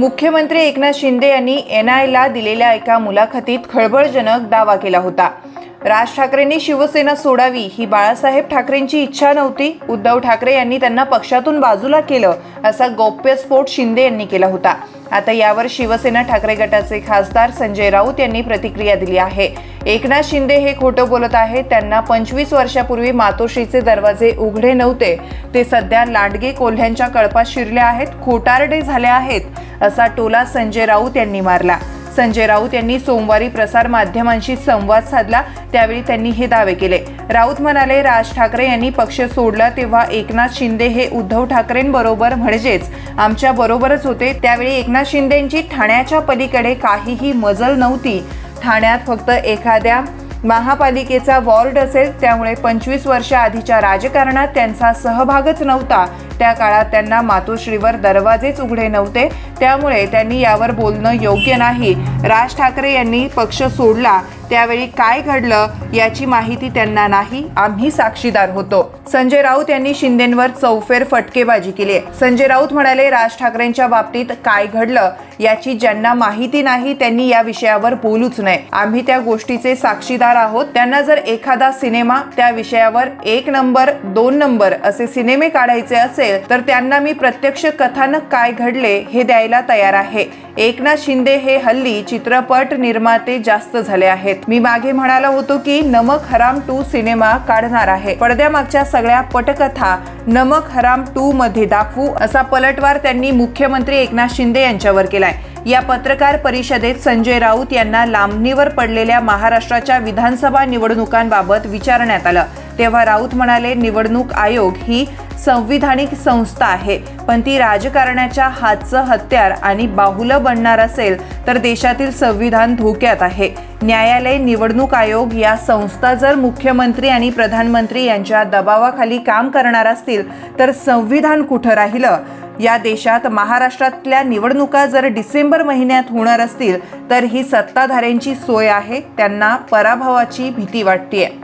मुख्यमंत्री एकनाथ शिंदे यांनी एन आयला दिलेल्या एका मुलाखतीत खळबळजनक दावा केला होता. राज ठाकरेंनी शिवसेना सोडावी ही बाळासाहेब ठाकरेंची इच्छा नव्हती. उद्धव ठाकरे यांनी त्यांना पक्षातून बाजूला केलं असा गौप्यस्फोट शिंदे यांनी केला होता. आता यावर शिवसेना ठाकरे गटाचे खासदार संजय राऊत यांनी प्रतिक्रिया दिली आहे. एकनाथ शिंदे हे खोटं बोलत आहेत. त्यांना पंचवीस वर्षापूर्वी मातोश्रीचे दरवाजे उघडे नव्हते. ते सध्या लांडगे कोल्ह्यांच्या कळपात शिरले आहेत. खोटारडे झाले आहेत असा टोला संजय राऊत यांनी मारला. संजय राऊत यांनी सोमवारी प्रसार माध्यमांशी संवाद साधला. त्यावेळी त्यांनी हे दावे केले. राऊत म्हणाले राज ठाकरे यांनी पक्ष सोडला तेव्हा एकनाथ शिंदे हे उद्धव ठाकरेंबरोबर म्हणजेच आमच्या बरोबरच होते. त्यावेळी एकनाथ शिंदेंची ठाण्याच्या पलीकडे काहीही मजल नव्हती. ठाण्यात फक्त एखाद्या महापालिकेचा वॉर्ड असेल. त्यामुळे पंचवीस वर्ष आधीच्या राजकारणात त्यांचा सहभागच नव्हता. त्या काळात त्यांना मातोश्रीवर दरवाजेच उघडे नव्हते. त्यामुळे त्यांनी यावर बोलणं योग्य नाही. राज ठाकरे यांनी पक्ष सोडला. त्यावेळी काय घडलं याची माहिती त्यांना नाही. आम्ही साक्षीदार होतो. संजय राऊत यांनी शिंदेंवर चौफेर फटकेबाजी केली आहे. संजय राऊत म्हणाले राज ठाकरेंच्या बाबतीत काय घडलं याची ज्यांना माहिती नाही त्यांनी या विषयावर बोलूच नये. आम्ही त्या गोष्टीचे साक्षीदार आहोत. त्यांना जर एखादा सिनेमा त्या विषयावर एक नंबर दोन नंबर असे सिनेमे काढायचे असेल तर त्यांना मी प्रत्यक्ष कथानक काय घडले हे द्यायला तयार आहे. एकनाथ शिंदे हे हल्ली चित्रपट निर्माते जास्त झाले आहेत. मी मागे म्हणाला होतो की नमक हराम टू सिनेमा काढणार आहे. पडद्यामागच्या सगळ्या पटकथा नमक हराम टू मध्ये दाखवू असा पलटवार त्यांनी मुख्यमंत्री एकनाथ शिंदे यांच्यावर केलाय. या पत्रकार परिषदेत संजय राऊत यांना लांबणीवर पडलेल्या महाराष्ट्राच्या विधानसभा निवडणुकांबाबत विचारण्यात आलं. तेव्हा राऊत म्हणाले निवडणूक आयोग ही संविधानिक संस्था आहे. पण ती राजकारणाच्या हातचं हत्यार आणि बाहुलं बनणार असेल तर देशातील संविधान धोक्यात आहे. न्यायालय निवडणूक आयोग या संस्था जर मुख्यमंत्री आणि प्रधानमंत्री यांच्या दबावाखाली काम करणार असतील तर संविधान कुठं राहिलं? या देशात महाराष्ट्रातल्या निवडणुका जर डिसेंबर महिन्यात होणार असतील तर ही सत्ताधाऱ्यांची सोय आहे त्यांना पराभवाची भीती वाटते